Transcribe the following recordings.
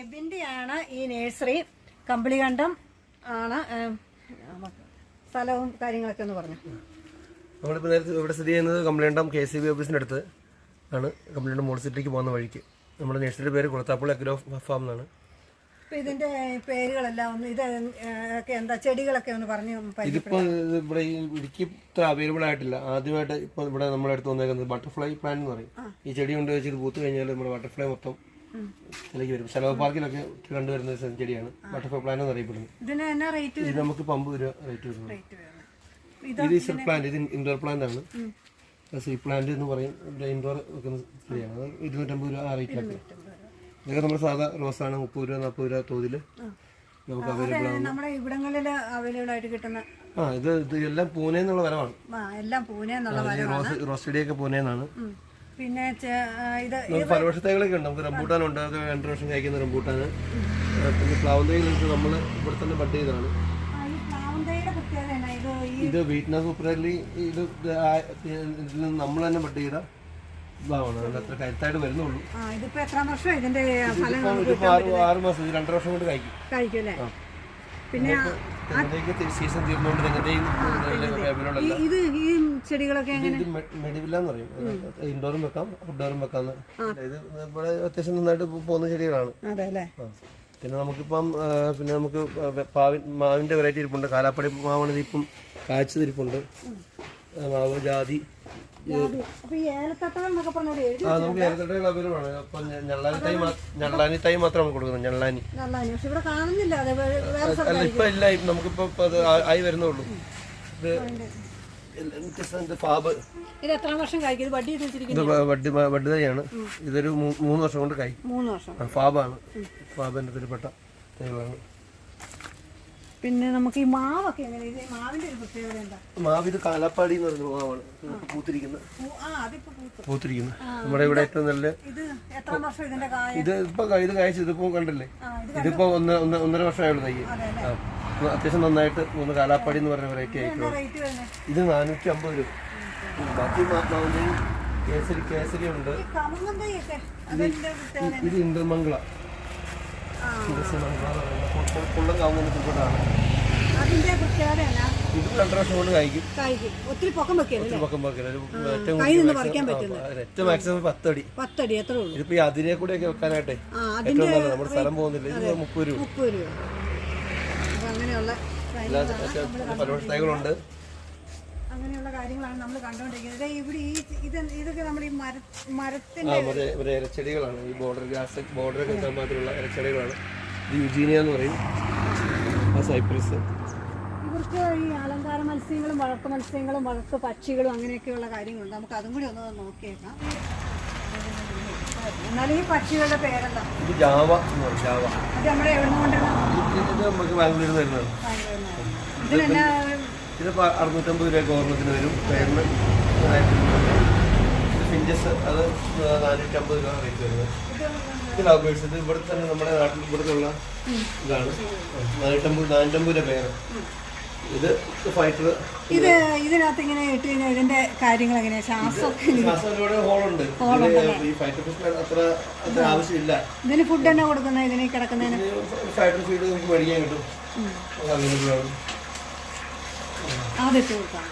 എബിന്റെയാണ് ഈ നേഴ്സറി. കമ്പിളികണ്ഠം ആണ് സ്ഥലവും കാര്യങ്ങളൊക്കെ ഒന്ന് പറഞ്ഞു. നമ്മളിപ്പോൾ നേരത്തെ ഇവിടെ സ്ഥിതി ചെയ്യുന്നത് കംപ്ലൈന്റം കെ സി ബി ഓഫീസിന്റെ അടുത്ത് ആണ്. കംപ്ലൈന്റ് മോൾ സിറ്റിക്ക് പോകുന്ന വഴിക്ക്. നമ്മുടെ നേഴ്സറിയുടെ പേര് കുളത്താപ്പുള്ളി അഗ്രോ ഫാം എന്നാണ്. അപ്പൊ ഇതിന്റെ പേരുകളെല്ലാം ഒന്ന് ഇത് ഒക്കെ എന്താ ചെടികളൊക്കെ ഒന്ന് പറഞ്ഞു ഇതിപ്പോൾ ഇവിടെ ഇടുക്കി ഇത്ര അവൈലബിൾ ആയിട്ടില്ല. ആദ്യമായിട്ട് ഇപ്പോൾ ഇവിടെ നമ്മുടെ അടുത്ത് വന്നേക്കുന്നത് ബട്ടർഫ്ലൈ പ്ലാൻ എന്ന് പറയും. ഈ ചെടി കൊണ്ട് വെച്ചിട്ട് പൂത്ത് കഴിഞ്ഞാൽ നമ്മുടെ ബട്ടർഫ്ലൈ മൊത്തം ഇതിലേക്ക് വരും. ശലഭ പാർക്കിലൊക്കെ കണ്ടുവരുന്ന ചെടിയാണ് ബട്ടർഫ്ലൈ പ്ലാൻ എന്ന് അറിയപ്പെടുന്നത്. ഇതിന് റേറ്റ് ഇത് നമുക്ക് പമ്പ് രൂപ റേറ്റ് വരുന്നത് ഇത് ഈസ്റ്റർ പ്ലാന്റ് ഇത് ഇൻഡോർ പ്ലാന്റ് ആണ്. സീ പ്ലാന്റ് എന്ന് പറയും. ഇൻഡോർ വെക്കുന്ന ചെടിയാണ് അത് ഇരുന്നൂറ്റമ്പത് രൂപ ആ റേറ്റിലൊക്കെ ഇതൊക്കെ നമ്മുടെ സാധാ റോസാണ്. മുപ്പത് രൂപ നാൽപ്പത് രൂപ തോതിൽ നമുക്ക് അവൈലബിൾ ആണ് നമ്മുടെ ഇവിടങ്ങളിൽ അവൈലബിൾ ആയിട്ട് കിട്ടുന്ന ആ ഇത് ഇത് എല്ലാം പൂനെ എന്നുള്ള വരവാണ് എല്ലാം പൂനെ എന്നുള്ള റോസ് റോസ് ചെടിയൊക്കെ പൂനെന്നാണ് ഉം. പിന്നെ ഇത് നമുക്ക് വർഷത്തേകളൊക്കെ ഉണ്ട്. നമുക്ക് റംബൂട്ടാനുണ്ട് അത് രണ്ട് വർഷം കഴിക്കുന്ന റംബൂട്ടാന്. ആ, പിന്നെ പ്ലാവും തൈകളുണ്ട് നമ്മൾ ഇവിടെ തന്നെ ബഡ് ചെയ്തതാണ്. ഇത് വീറ്റ്നസ് സൂപ്പറലി ഇത് ഇതിൽ നിന്ന് നമ്മൾ തന്നെ ബഡ് ചെയ്ത പ്ലാവാണ്. അതിന്റെ അത്ര കരുത്തായിട്ട് വരുന്നുള്ളൂ. ആ ഇതിപ്പോ എത്രാം വർഷം ഇതിന്റെ ആറ് മാസം രണ്ടര വർഷം കൊണ്ട് കഴിക്കും. പിന്നെ സീസൺ തീർന്നുകൊണ്ട് ഇത് ഈ ചെടികളൊക്കെ മെഡിവില്ല എന്ന് പറയും. ഇൻഡോറും വെക്കാം ഔട്ട്ഡോറും വെക്കാം ഇത് ഇവിടെ അത്യാവശ്യം നന്നായിട്ട് പോകുന്ന ചെടികളാണ്. അതെ അല്ലേ? പിന്നെ നമുക്കിപ്പം പിന്നെ നമുക്ക് പാവി മാവിന്റെ വെറൈറ്റി ഇരിപ്പുണ്ട്. കാലാപ്പടി മാവാണ് ഇപ്പം കാഴ്ചതിരിപ്പുണ്ട് മാവ് ജാതി നമുക്ക് ഏലത്തട്ടകൾ അവൈലബിൾ ആണ് അപ്പം ഞള്ളാനി തൈ ഞള്ളാനി തൈ മാത്രം നമുക്ക് കൊടുക്കുന്നത് ഞള്ളാനി. അല്ല ഇപ്പൊ ഇല്ല ആ- ആയി വരുന്നുള്ളൂ ഇത് എത്രാം വർഷം വഡ്ഡി വഡ്ഡി തൈയാണ്. ഇതൊരു മൂന്ന് വർഷം കൊണ്ട് കൈ മൂന്ന് വർഷം. ഫാബാണ്. ഫാബ് ഇതിൽപ്പെട്ട തൈകളാണ്. പിന്നെ നമുക്ക് ഈ മാവൊക്കെ എങ്ങനെ? ഇത് മാവിന്റെ ഒരു പ്രത്യേകത എന്താ? മാവ് ഇത് കാലാപ്പാടി എന്ന് പറയുന്ന മാവാണ്. പൂത്തിരിക്കുന്ന. ആ അതിപ്പോ പൂത്തു. പൂത്തിരിക്കുന്ന. നമ്മുടെ ഇവിടെ ഏറ്റവും നല്ല ഇത് എത്ര വർഷം ഇതിന്റെ കായ? ഇത് ഇപ്പൊ ക- ഇത് കഴിച്ചു ഇതിപ്പോ കണ്ടില്ലേ? ഇത് ഇതിപ്പോ ഒന്ന് ഒന്ന് ഒന്നര വർഷമായുള്ള തൈ ആ. അത്യാവശ്യം നന്നായിട്ട് മൂന്ന് കാലാപ്പാടി എന്ന് പറഞ്ഞ വെറൈറ്റി ആയിട്ട് റേറ്റ് വരുന്നത് ഇത് നാനൂറ്റി അമ്പത് രൂപ ബാക്കി മാത്മാവിന്റെയും കേസരി കേസരി ഉണ്ട് ഈ കമുങ്ങും തൈയൊക്കെ അതിന്റെ പ്രത്യേകത? ഇത് ഇന്ദർമംഗള ആ പുള്ളം കാവുന്ന കൂട്ടാണ് അതിന്റെ പ്രത്യേകത ഇത് രണ്ടര വർഷം കൊണ്ട് കഴിക്കും ഒത്തിരി പൊക്കം വെക്കല്ലേ പൊക്കം വെക്കില്ല ഏറ്റവും മാക്സിമം പത്തടി പത്തടി എത്ര ഉള്ളൂ. ഇതിപ്പോ അതിനെ കൂടെ ഒക്കെ വെക്കാനായിട്ടെ ഏറ്റവും നല്ലത് നമ്മുടെ സ്ഥലം പോകുന്നില്ല ഇത് മുപ്പത് രൂപ മുപ്പത് രൂപ അങ്ങനെയുള്ള പല തൈകളുണ്ട് അങ്ങനെയുള്ള കാര്യങ്ങളാണ് നമ്മൾ കണ്ടുകൊണ്ടിരിക്കുന്നത്. ഇവിടെ ഈ ഇത് ഇതൊക്കെ നമ്മൾ ഈ മര മരത്തിന്റെ ഇലച്ചെടികളാണ്. ഈ ബോർഡർ ഗ്രാസ് ബോർഡർ കിട്ടാൻ മാത്രമുള്ള ഇലച്ചെടികളാണ്. ഇത് യുജീനിയ എന്ന് പറയും. ആ സൈപ്രസ്. ഇവർക്ക് ഈ അലങ്കാര മത്സ്യങ്ങളും വളർത്തു മത്സ്യങ്ങളും വളർത്തു പക്ഷികളും അങ്ങനെയൊക്കെയുള്ള കാര്യങ്ങളുണ്ട്. നമുക്ക് അതും കൂടി ഒന്ന് നോക്കിയേക്കാം. എന്നാലും ഈ പക്ഷികളുടെ പേരെന്താ? ഇത് ജാവ ജാവ. ഇത് നമ്മുടെ എവിടെ കൊണ്ടാണ് ഇത് ഇത് നമുക്ക് ബാംഗ്ലൂരിൽ നിന്ന് വരുന്നതാണ്. ഇതിനെന്നാ ഇതിപ്പോൾ അറുന്നൂറ്റമ്പത് രൂപ ഗവർണത്തിന് വരും. പേരിന് ഫിഞ്ചസ് അത് നാനൂറ്റമ്പത് രൂപ റേറ്റ് വരുന്നത്. ഇത് ലവ് ഇത് ഇവിടെ തന്നെ നമ്മുടെ നാട്ടിൽ ഇവിടുത്തെ ഇതാണ്. നാനൂറ്റമ്പത് നാനൂറ്റമ്പത് രൂപ പേര് ഇത് ഫൈറ്റർ ഇത് ഇതിനകത്ത് ഇങ്ങനെ ഇട്ട് കഴിഞ്ഞാൽ ഇതിന്റെ കാര്യങ്ങൾ എങ്ങനെയാ? ശ്വാസമൊക്കെ ശ്വാസത്തിലൂടെ ഹോളുണ്ട് ഈ ഫൈറ്റർ ഫിഷിന് അത്ര അത്ര ആവശ്യമില്ല. ഇതിന് ഫുഡ് തന്നെ കൊടുക്കുന്ന? ഇതിന് കിടക്കുന്നതിന്? ഫൈറ്റർ ഫീഡ് നമുക്ക് മേടിക്കാൻ കിട്ടും. ആണ് അതിട്ട് കൊടുക്കാം.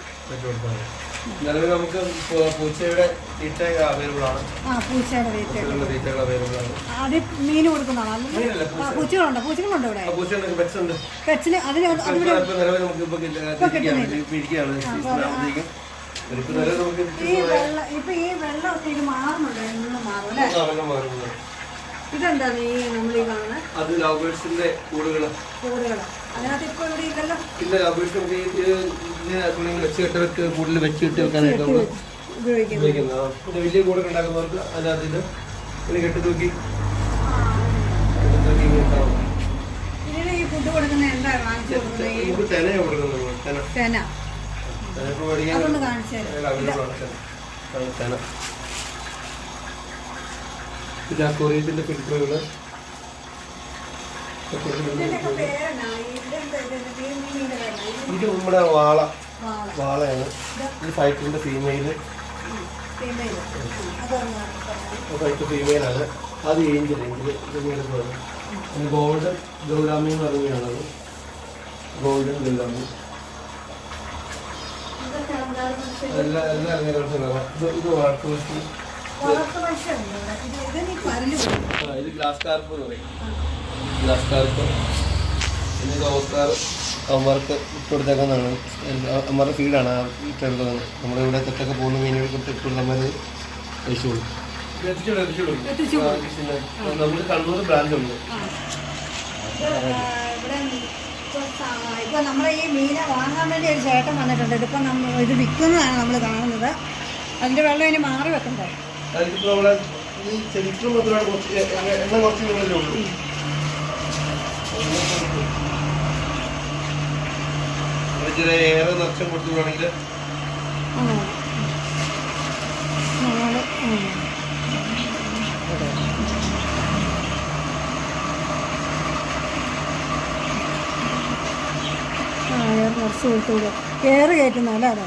നിലവിൽ നമുക്ക് പൂച്ചയുടെ തീറ്റ അവൈലബിൾ ആണ്. ആ പൂച്ചയുടെ തീറ്റകൾ അവൈലബിൾ ആണ്. അത് മീൻ കൊടുക്കുന്നതാണോ പൂച്ചകളുണ്ട് പൂച്ചകളുണ്ടോ? പൂച്ചകളുണ്ടോ ഇവിടെ? ആ പൂച്ചയുണ്ട്. പെറ്റ്സ് ഉണ്ട്. പെച്ചിന് അതിന് അത് ഇപ്പൊ നിലവിൽ നമുക്ക് ഇപ്പൊ ഇരിക്കുകയാണ്. ഈ വെള്ളം ഇപ്പൊ ഈ വെള്ളമൊക്കെ ഇത് മാറുന്നുണ്ട്? മാറും അല്ലേ? വെള്ളം ഇതെന്താണ് ഈ നമ്മൾ ഈ കാണുന്നത് അത് ലവ് ബേഴ്സിന്റെ കൂടുകളാണ് കൂടുകൾ കൊറിയത്തിന്റെ ഇല്ല ഇത് ഇതിനകത്തുണ്ടെങ്കിൽ വെച്ച് കെട്ടവർക്ക് കൂടുതൽ വെച്ച് കെട്ടി വെക്കാനായിട്ട് നമ്മൾ ഉപയോഗിക്കുന്നത്. ഉപയോഗിക്കുന്നത്. പിന്നെ വലിയ കൂടൊക്കെ ഉണ്ടാക്കുന്നവർക്ക് അതിനകത്ത് ഇത് ഇങ്ങനെ കെട്ടി തൂക്കി തെനയാണ് കൊടുക്കുന്നത്. തെന തെന തെന ഇത്? നമ്മുടെ വാള. വാള. വാളയാണ്. ഈ ഫൈറ്ററിന്റെ ഫീമെയിൽ ഫീമെയിൽ ഫീമെയിലാണ്. ഫീമെയിൽ ആണ്. അത് ഏഞ്ചൽ ഏഞ്ചൽ. പിന്നെ ഗോൾഡൻ ഗൗരാമി എന്ന് പറയുകയാണത് ഗോൾഡൻ ഗൗരാമി. എല്ലാ എല്ലാ ഇറങ്ങിയ ഇത് ഇത് ഗ്ലാസ് കാർപ്പ് എന്ന് പറയും. ഗ്ലാസ് കാർപ്പ് പിന്നെ ഇത് ഓസ്കാർ അവന്മാർക്ക് ഇട്ട് ഫീഡാണ് ആ ഇട്ടെടുക്കുന്നത് നമ്മുടെ ഇവിടെ തെറ്റൊക്കെ പോകുന്ന മീനുകൾ കൊടുത്ത് ഇട്ട് കൊടുത്ത് അമ്മത് കഴിച്ചു കൊടുക്കും എത്തിച്ചു നമുക്ക് കണ്ണൂർ ബ്രാൻഡുണ്ട്. ആ, ഇവിടെ ഇപ്പൊ നമ്മളെ ഈ മീനെ വാങ്ങാൻ വേണ്ടി ഒരു ചേട്ടൻ വന്നിട്ടുണ്ട്. ഇതിപ്പോ നമ്മൾ ഇത് വിൽക്കുന്നതാണ് നമ്മൾ കാണുന്നത്. അതിന്റെ വെള്ളം ഇനി മാറി വെക്കണ്ടേ? എ- എണ്ണം കുറച്ച് ഉള്ളൂ. ഇച്ചിരി ഏറെ നിറച്ചും കൊടുത്തുവാണെങ്കിൽ ആ. നമ്മൾ, ഉം. ആ എയർ നിറച്ച് കൊടുത്തു കയറ് കയറ്റുന്നല്ലേ അതെ